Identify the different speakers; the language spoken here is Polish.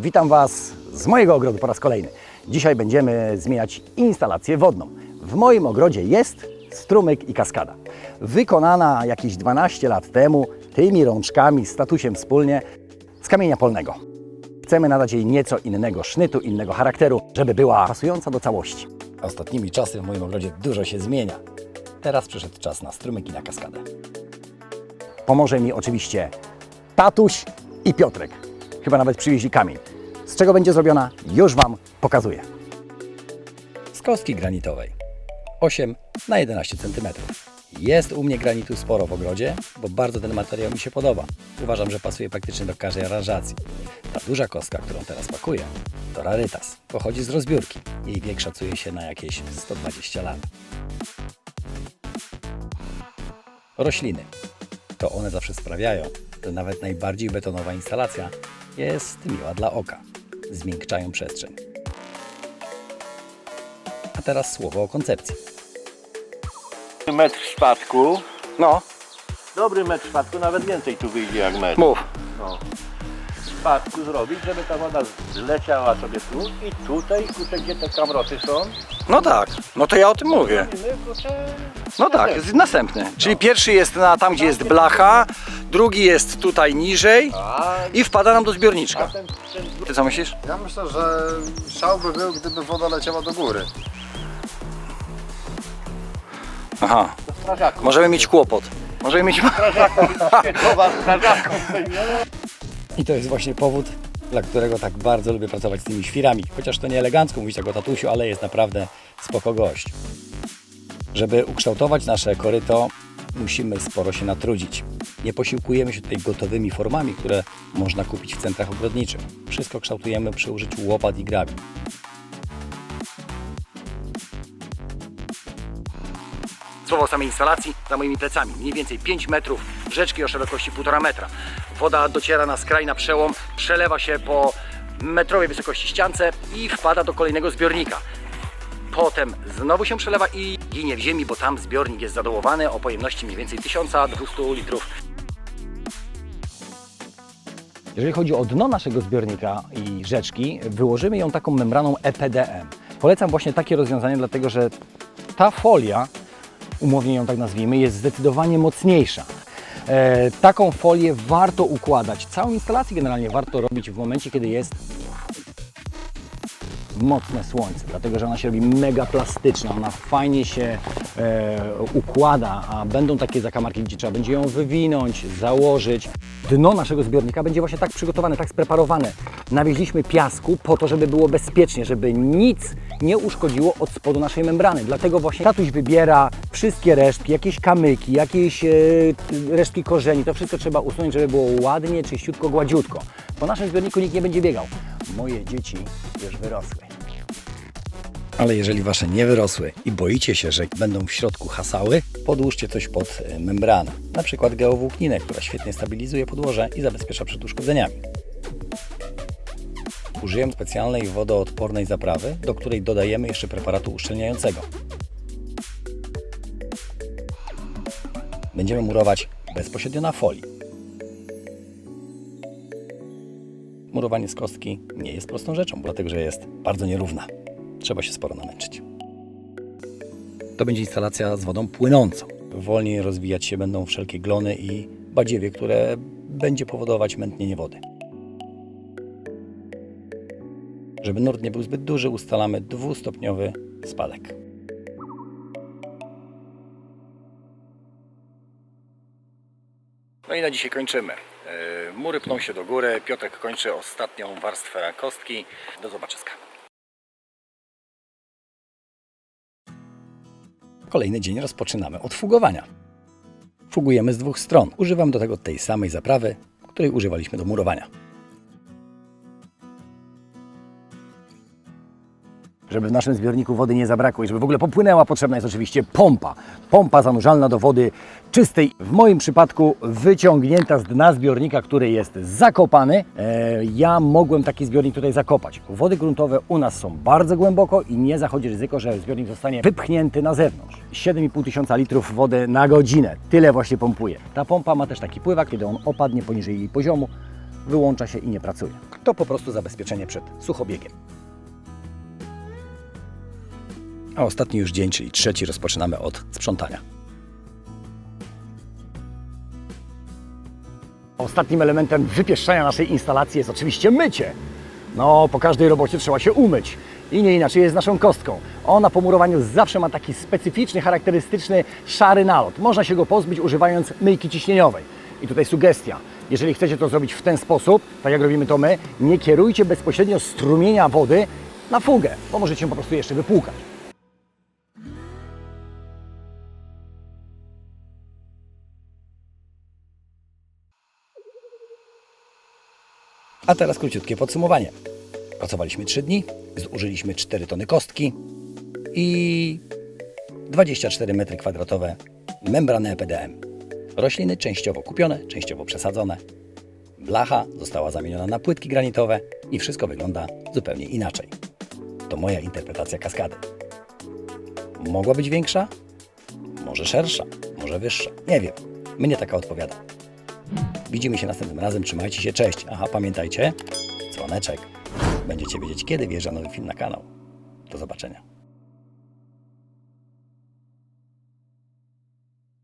Speaker 1: Witam Was z mojego ogrodu po raz kolejny. Dzisiaj będziemy zmieniać instalację wodną. W moim ogrodzie jest strumyk i kaskada. Wykonana jakieś 12 lat temu tymi rączkami z tatusiem wspólnie z kamienia polnego. Chcemy nadać jej nieco innego sznytu, innego charakteru, żeby była pasująca do całości. Ostatnimi czasy w moim ogrodzie dużo się zmienia. Teraz przyszedł czas na strumyk i na kaskadę. Pomoże mi oczywiście tatuś i Piotrek. Chyba nawet przywieźli kamień. Z czego będzie zrobiona, już Wam pokazuję. Z kostki granitowej 8 na 11 cm. Jest u mnie granitu sporo w ogrodzie, bo bardzo ten materiał mi się podoba. Uważam, że pasuje praktycznie do każdej aranżacji. Ta duża kostka, którą teraz pakuję, to rarytas. Pochodzi z rozbiórki. Jej wiek szacuje się na jakieś 120 lat. Rośliny. To one zawsze sprawiają, że nawet najbardziej betonowa instalacja jest miła dla oka. Zmiękczają przestrzeń. A teraz słowo o koncepcji.
Speaker 2: Metr spadku.
Speaker 1: No,
Speaker 2: Dobry metr spadku, nawet więcej tu wyjdzie jak metr.
Speaker 1: mów.
Speaker 2: No. Spadku zrobić, żeby ta woda zleciała sobie tu i tutaj, tutaj gdzie te kamroty są.
Speaker 1: No tak, no to ja o tym mówię. No tak, jest następny. Czyli pierwszy jest na tam, gdzie jest blacha, drugi jest tutaj niżej
Speaker 2: A,
Speaker 1: i wpada nam do zbiorniczka. Ty co myślisz?
Speaker 3: Ja myślę, że szał by był, gdyby woda leciała do góry.
Speaker 1: Aha,
Speaker 2: strażaków.
Speaker 1: możemy mieć kłopot. Możemy mieć...
Speaker 2: Strażaków, świetlowa strażaków.
Speaker 1: I to jest właśnie powód, dla którego tak bardzo lubię pracować z tymi świrami. Chociaż to nie elegancko mówić tak o tatusiu, ale jest naprawdę spoko gość. Żeby ukształtować nasze koryto, musimy sporo się natrudzić. Nie posiłkujemy się tutaj gotowymi formami, które można kupić w centrach ogrodniczych. Wszystko kształtujemy przy użyciu łopat i grabi. Słowo o samej instalacji za moimi plecami. Mniej więcej 5 metrów rzeczki o szerokości 1,5 metra. Woda dociera na skraj, na przełom, przelewa się po metrowej wysokości ściance i wpada do kolejnego zbiornika. Potem znowu się przelewa i ginie w ziemi, bo tam zbiornik jest zadołowany o pojemności mniej więcej 1200 litrów. Jeżeli chodzi o dno naszego zbiornika i rzeczki, wyłożymy ją taką membraną EPDM. Polecam właśnie takie rozwiązanie, dlatego że ta folia, umownie ją tak nazwijmy, jest zdecydowanie mocniejsza. E, taką folię warto układać. Całą instalację generalnie warto robić w momencie, kiedy jest mocne słońce, dlatego że ona się robi mega plastyczna, ona fajnie się e, układa, a będą takie zakamarki, gdzie trzeba będzie ją wywinąć, założyć. Dno naszego zbiornika będzie właśnie tak przygotowane, tak spreparowane. Nawieźliśmy piasku po to, żeby było bezpiecznie, żeby nic nie uszkodziło od spodu naszej membrany. Dlatego właśnie tatuś wybiera wszystkie resztki, jakieś kamyki, jakieś e, resztki korzeni. To wszystko trzeba usunąć, żeby było ładnie, czyściutko, gładziutko. Po naszym zbiorniku nikt nie będzie biegał. Moje dzieci już wyrosły. Ale jeżeli wasze nie wyrosły i boicie się, że będą w środku hasały, podłóżcie coś pod e, membranę. Na przykład geowłókninę, która świetnie stabilizuje podłoże i zabezpiecza przed uszkodzeniami. Użyję specjalnej wodoodpornej zaprawy, do której dodajemy jeszcze preparatu uszczelniającego. Będziemy murować bezpośrednio na folii. Murowanie z kostki nie jest prostą rzeczą, dlatego że jest bardzo nierówna. Trzeba się sporo namęczyć. To będzie instalacja z wodą płynącą. Wolniej rozwijać się będą wszelkie glony i badziewie, które będzie powodować mętnienie wody. Żeby nurt nie był zbyt duży, ustalamy dwustopniowy spadek. No i na dzisiaj kończymy. Yy, Mury pną się do góry. Piotrek kończy ostatnią warstwę kostki. Do zobaczyska. Kolejny dzień rozpoczynamy od fugowania. Fugujemy z dwóch stron. Używam do tego tej samej zaprawy, której używaliśmy do murowania. Żeby w naszym zbiorniku wody nie zabrakło i żeby w ogóle popłynęła, potrzebna jest oczywiście pompa. Pompa zanurzalna do wody czystej. W moim przypadku wyciągnięta z dna zbiornika, który jest zakopany. E, ja mogłem taki zbiornik tutaj zakopać. Wody gruntowe u nas są bardzo głęboko i nie zachodzi ryzyko, że zbiornik zostanie wypchnięty na zewnątrz. 7,5 tysiąca litrów wody na godzinę. Tyle właśnie pompuje. Ta pompa ma też taki pływak, kiedy on opadnie poniżej jej poziomu, wyłącza się i nie pracuje. To po prostu zabezpieczenie przed suchobiegiem. A ostatni już dzień, czyli trzeci, rozpoczynamy od sprzątania. Ostatnim elementem wypieszczania naszej instalacji jest oczywiście mycie. No, po każdej robocie trzeba się umyć. I nie inaczej jest z naszą kostką. Ona po murowaniu zawsze ma taki specyficzny, charakterystyczny szary nalot. Można się go pozbyć używając myjki ciśnieniowej. I tutaj sugestia. Jeżeli chcecie to zrobić w ten sposób, tak jak robimy to my, nie kierujcie bezpośrednio strumienia wody na fugę, bo możecie ją po prostu jeszcze wypłukać. A teraz króciutkie podsumowanie. Pracowaliśmy 3 dni, zużyliśmy 4 tony kostki i 24 metry kwadratowe membrany EPDM. Rośliny częściowo kupione, częściowo przesadzone. Blacha została zamieniona na płytki granitowe i wszystko wygląda zupełnie inaczej. To moja interpretacja kaskady. Mogła być większa? Może szersza? Może wyższa? Nie wiem. Mnie taka odpowiada. Widzimy się następnym razem. Trzymajcie się. Cześć. Aha, pamiętajcie. Dzwoneczek. Będziecie wiedzieć, kiedy wjeżdża nowy film na kanał. Do zobaczenia.